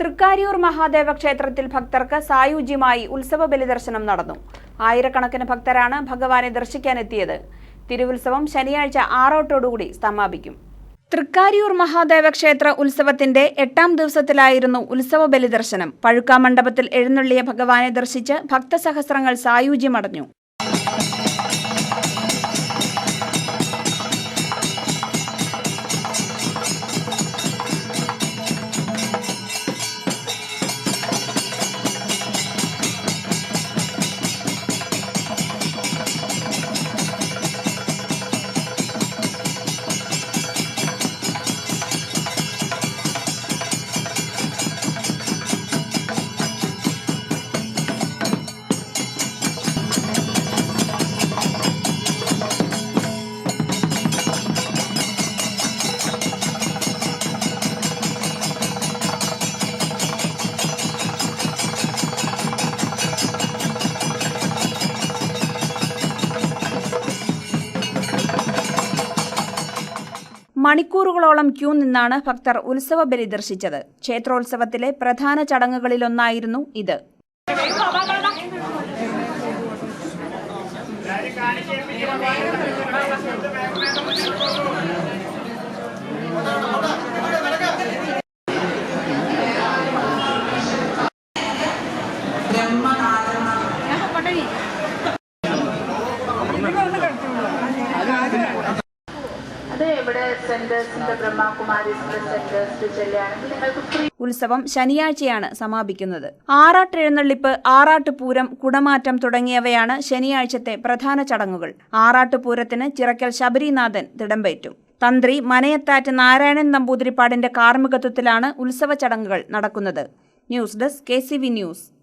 തൃക്കാരിയൂർ മഹാദേവ ക്ഷേത്രത്തിൽ ഭക്തർക്ക് സായുജ്യമായി ഉത്സവ ബലിദർശനം നടന്നു. ആയിരക്കണക്കിന് ഭക്തരാണ് ഭഗവാനെ ദർശിക്കാനെത്തിയത്. തിരുവുത്സവം ശനിയാഴ്ച ആറോട്ടോടുകൂടി സമാപിക്കും. തൃക്കാരിയൂർ മഹാദേവ ക്ഷേത്ര ഉത്സവത്തിന്റെ എട്ടാം ദിവസത്തിലായിരുന്നു ഉത്സവ ബലിദർശനം. പഴുക്കാമണ്ഡപത്തിൽ എഴുന്നള്ളിയ ഭഗവാനെ ദർശിച്ച് ഭക്തസഹസ്രങ്ങൾ സായുജ്യമടഞ്ഞു. മണിക്കൂറുകളോളം ക്യൂ നിന്നാണ് ഭക്തർ ഉത്സവ ബലി ദർശിച്ചത്. ക്ഷേത്രോത്സവത്തിലെ പ്രധാന ചടങ്ങുകളിലൊന്നായിരുന്നു ഇത്. അത് ഇവിടെ നിങ്ങൾക്ക് ഉത്സവം ശനിയാഴ്ചയാണ് സമാപിക്കുന്നത്. ആറാട്ട് പൂരം കുടമാറ്റം തുടങ്ങിയവയാണ് ശനിയാഴ്ചത്തെ പ്രധാന ചടങ്ങുകൾ. ആറാട്ട് പൂരത്തിന് ചിറക്കൽ ശബരിനാഥൻ തിടമ്പേറ്റും. തന്ത്രി മനയത്താറ്റ് നാരായണൻ നമ്പൂതിരിപ്പാടിന്റെ കാർമ്മികത്വത്തിലാണ് ഉത്സവ ചടങ്ങുകൾ നടക്കുന്നത്. News desk K news.